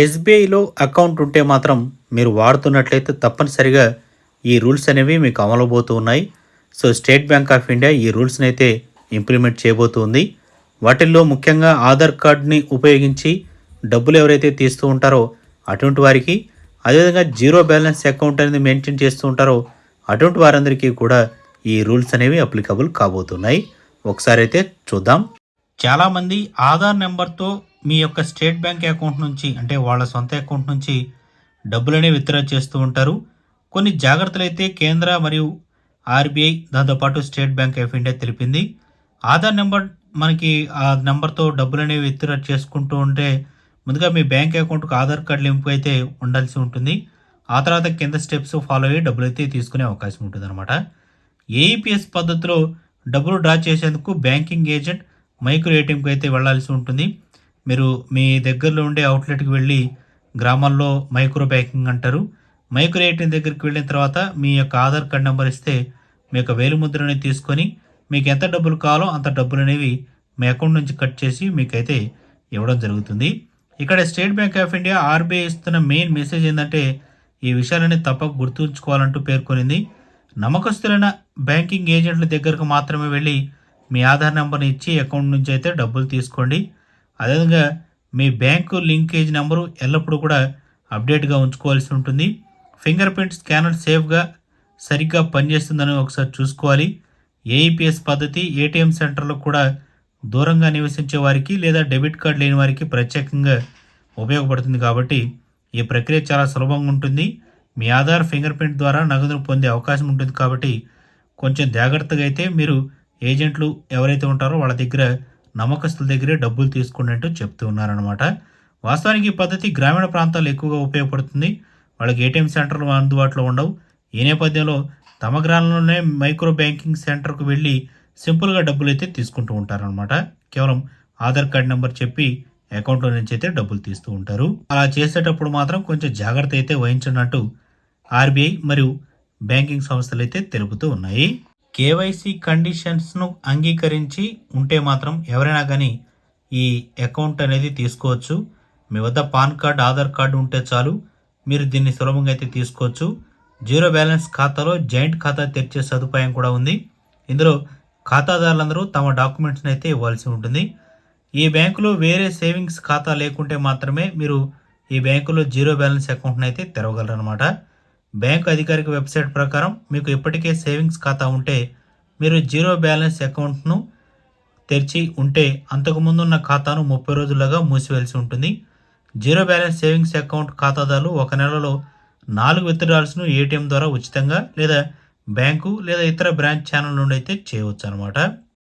ఎస్బీఐలో account ఉంటే మాత్రం మీరు వాడుతున్నట్లయితే తప్పనిసరిగా ఈ రూల్స్ అనేవి మీకు అమలబోతూ ఉన్నాయి. So state bank of India ఈ రూల్స్ని అయితే ఇంప్లిమెంట్ చేయబోతుంది. వాటిల్లో ముఖ్యంగా ఆధార్ కార్డ్ని ఉపయోగించి డబ్బులు ఎవరైతే తీస్తూ ఉంటారో అటువంటి వారికి అదేవిధంగా జీరో బ్యాలెన్స్ అకౌంట్ అనేది మెయింటైన్ చేస్తూ ఉంటారో అటువంటి వారందరికీ కూడా ఈ రూల్స్ అనేవి అప్లికబుల్ కాబోతున్నాయి. ఒకసారి అయితే చూద్దాం. చాలామంది ఆధార్ నెంబర్తో మీ యొక్క స్టేట్ బ్యాంక్ అకౌంట్ నుంచి అంటే వాళ్ళ సొంత అకౌంట్ నుంచి డబ్బులనే విత్డ్రా చేస్తూ ఉంటారు. కొన్ని జాగ్రత్తలు అయితే కేంద్ర మరియు ఆర్బీఐ దాంతోపాటు స్టేట్ బ్యాంక్ ఆఫ్ ఇండియా తెలిపింది. ఆధార్ నెంబర్ మనకి ఆ నెంబర్తో డబ్బులు అనేవి విత్డ్రా చేసుకుంటూ ఉంటే ముందుగా మీ బ్యాంక్ అకౌంట్కి ఆధార్ కార్డు లింపు అయితే ఉండాల్సి ఉంటుంది. ఆ తర్వాత కింద స్టెప్స్ ఫాలో అయ్యి డబ్బులు అయితే తీసుకునే అవకాశం ఉంటుంది అనమాట ఏఈపిఎస్ పద్ధతిలో డబ్బులు డ్రా చేసేందుకు బ్యాంకింగ్ ఏజెంట్ మైక్రో ఏటీఎంకి అయితే వెళ్ళాల్సి ఉంటుంది. మీరు మీ దగ్గరలో ఉండే అవుట్లెట్కి వెళ్ళి గ్రామాల్లో మైక్రో బ్యాంకింగ్ అంటారు. మైక్రో ఏటీఎం దగ్గరికి వెళ్ళిన తర్వాత మీ యొక్క ఆధార్ కార్డ్ నెంబర్ ఇస్తే మీ యొక్క వేలిముద్రని తీసుకొని మీకు ఎంత డబ్బులు కావాలో అంత డబ్బులు అనేవి మీ అకౌంట్ నుంచి కట్ చేసి మీకైతే ఇవ్వడం జరుగుతుంది. ఇక్కడ state bank of India RBI ఇస్తున్న మెయిన్ మెసేజ్ ఏంటంటే ఈ విషయాలని తప్పక గుర్తుంచుకోవాలంటూ పేర్కొనింది. నమ్మకస్తులైన బ్యాంకింగ్ ఏజెంట్ల దగ్గరకు మాత్రమే వెళ్ళి మీ ఆధార్ నెంబర్ని ఇచ్చి అకౌంట్ నుంచి అయితే డబ్బులు తీసుకోండి. అదేవిధంగా మీ బ్యాంకు లింకేజ్ నెంబరు ఎల్లప్పుడూ కూడా అప్డేట్గా ఉంచుకోవాల్సి ఉంటుంది. ఫింగర్ ప్రింట్ స్కానర్ సేఫ్గా సరిగ్గా పనిచేస్తుందని ఒకసారి చూసుకోవాలి. ఏఈపిఎస్ పద్ధతి ఏటీఎం సెంటర్లో కూడా దూరంగా నివసించే వారికి లేదా డెబిట్ కార్డ్ లేని వారికి ప్రత్యేకంగా ఉపయోగపడుతుంది కాబట్టి ఈ ప్రక్రియ చాలా సులభంగా ఉంటుంది. మీ ఆధార్ ఫింగర్ ప్రింట్ ద్వారా నగదును పొందే అవకాశం ఉంటుంది కాబట్టి కొంచెం జాగ్రత్తగా అయితే మీరు ఏజెంట్లు ఎవరైతే ఉంటారో వాళ్ళ దగ్గర నమ్మకస్తుల దగ్గరే డబ్బులు తీసుకోండి అంటూ చెప్తూ ఉన్నారనమాట వాస్తవానికి ఈ పద్ధతి గ్రామీణ ప్రాంతాల్లో ఎక్కువగా ఉపయోగపడుతుంది. వాళ్ళకి ఏటీఎం సెంటర్లు అందుబాటులో ఉండవు. ఈ నేపథ్యంలో తమ గ్రామంలోనే మైక్రో బ్యాంకింగ్ సెంటర్కు వెళ్ళి సింపుల్గా డబ్బులు అయితే తీసుకుంటూ ఉంటారనమాట కేవలం ఆధార్ కార్డ్ నెంబర్ చెప్పి అకౌంట్లో నుంచి అయితే డబ్బులు తీస్తూ ఉంటారు. అలా చేసేటప్పుడు మాత్రం కొంచెం జాగ్రత్త అయితే వహించినట్టు ఆర్బీఐ మరియు బ్యాంకింగ్ సంస్థలు అయితే తెలుపుతూ ఉన్నాయి. కేవైసీ కండిషన్స్ను అంగీకరించి ఉంటే మాత్రం ఎవరైనా కానీ ఈ అకౌంట్ అనేది తీసుకోవచ్చు. మీ వద్ద పాన్ కార్డ్ ఆధార్ కార్డు ఉంటే చాలు. మీరు దీన్ని సులభంగా అయితే తీసుకోవచ్చు. జీరో బ్యాలెన్స్ ఖాతాలో జాయింట్ ఖాతా తెరిచే సదుపాయం కూడా ఉంది. ఇందులో ఖాతాదారులందరూ తమ డాక్యుమెంట్స్ని అయితే ఇవ్వాల్సి ఉంటుంది. ఈ బ్యాంకులో వేరే సేవింగ్స్ ఖాతా లేకుంటే మాత్రమే మీరు ఈ బ్యాంకులో జీరో బ్యాలెన్స్ అకౌంట్ని అయితే తెరవగలరు అనమాట బ్యాంకు అధికారిక వెబ్సైట్ ప్రకారం మీకు ఇప్పటికే సేవింగ్స్ ఖాతా ఉంటే మీరు జీరో బ్యాలెన్స్ అకౌంట్ను తెరిచి ఉంటే అంతకుముందు ఉన్న ఖాతాను ముప్పై రోజులుగా మూసివేయాల్సి ఉంటుంది. జీరో బ్యాలెన్స్ సేవింగ్స్ అకౌంట్ ఖాతాదారులు ఒక నెలలో నాలుగు విత్డ్రాల్స్ను ఏటీఎం ద్వారా ఉచితంగా లేదా బ్యాంకు లేదా ఇతర బ్రాంచ్ ఛానల్ నుండి అయితే చేయవచ్చు అనమాట